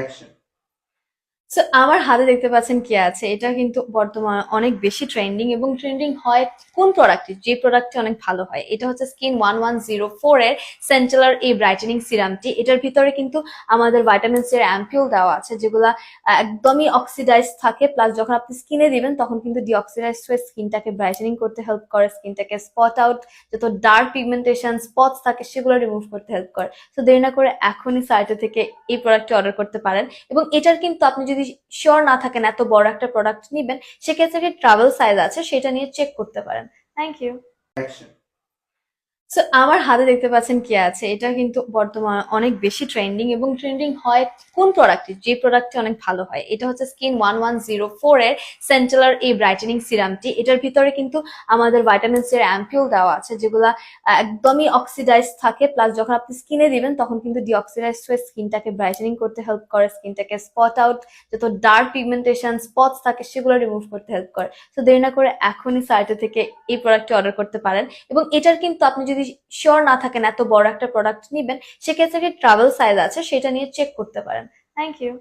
Action. So আমার হাতে দেখতে পাচ্ছেন কি আছে? এটা কিন্তু বর্তমানে অনেক বেশি ট্রেন্ডিং এবং ট্রেন্ডিং হয় কোন প্রোডাক্টে যে প্রোডাক্টটি অনেক ভালো হয়। এটা হচ্ছে skin one one zero four এর সেন্ট্রালার এই ব্রাইটেনিং সিরামটি এটার ভিতরে কিন্তু আমাদের ভাইটামিন সি এর অ্যাম্পিউল দেওয়া আছে, যেগুলা একদমই অক্সিডাইজ থাকে। প্লাস যখন আপনি স্কিনে দিবেন, তখন কিন্তু ডিঅক্সিডাইজ হয়ে স্কিনটাকে ব্রাইটেনিং করতে হেল্প করে। স্কিনটাকে স্পট আউট যত ডার্ক পিগমেন্টেশন স্পটস থাকে, সেগুলো রিমুভ করতে হেল্প করে। তো দেরি না করে এখনই সাইটে থেকে এই প্রোডাক্টটি অর্ডার করতে পারেন। এবং এটার কিন্তু আপনি যদি শিওর না থাকেন এত বড় একটা প্রোডাক্ট নিবেন, সেক্ষেত্রে ট্রাভেল সাইজ আছে, সেটা নিয়ে চেক করতে পারেন থ্যাংক ইউ. সো আমার হাতে দেখতে পাচ্ছেন কি আছে? এটা কিন্তু বর্তমানে অনেক বেশি ট্রেন্ডিং এবং ট্রেন্ডিং হয় কোন প্রোডাক্টে যে প্রোডাক্টটি অনেক ভালো হয়। এটা হচ্ছে skin one one zero four এর সেন্ট্রালার এই ব্রাইটেনিং সিরামটি এটার ভিতরে কিন্তু আমাদের ভাইটামিন সি এর অ্যাম্পিউল দেওয়া আছে, যেগুলা একদমই অক্সিডাইজ থাকে। প্লাস যখন আপনি স্কিনে দিবেন, তখন কিন্তু ডিঅক্সিডাইজ হয়ে স্কিনটাকে ব্রাইটেনিং করতে হেল্প করে। স্কিনটাকে স্পট আউট যত ডার্ক পিগমেন্টেশন স্পটস থাকে, সেগুলো রিমুভ করতে হেল্প করে। তো দেরি না করে এখনই সাইটে থেকে এই প্রোডাক্টটি অর্ডার করতে পারেন। এবং এটার কিন্তু আপনি যদি শিওর না থাকেন এত বড় একটা প্রোডাক্ট নেবেন, সেক্ষেত্রে ট্রাভেল সাইজ আছে সেটা নিয়ে চেক করতে পারেন থ্যাংক ইউ.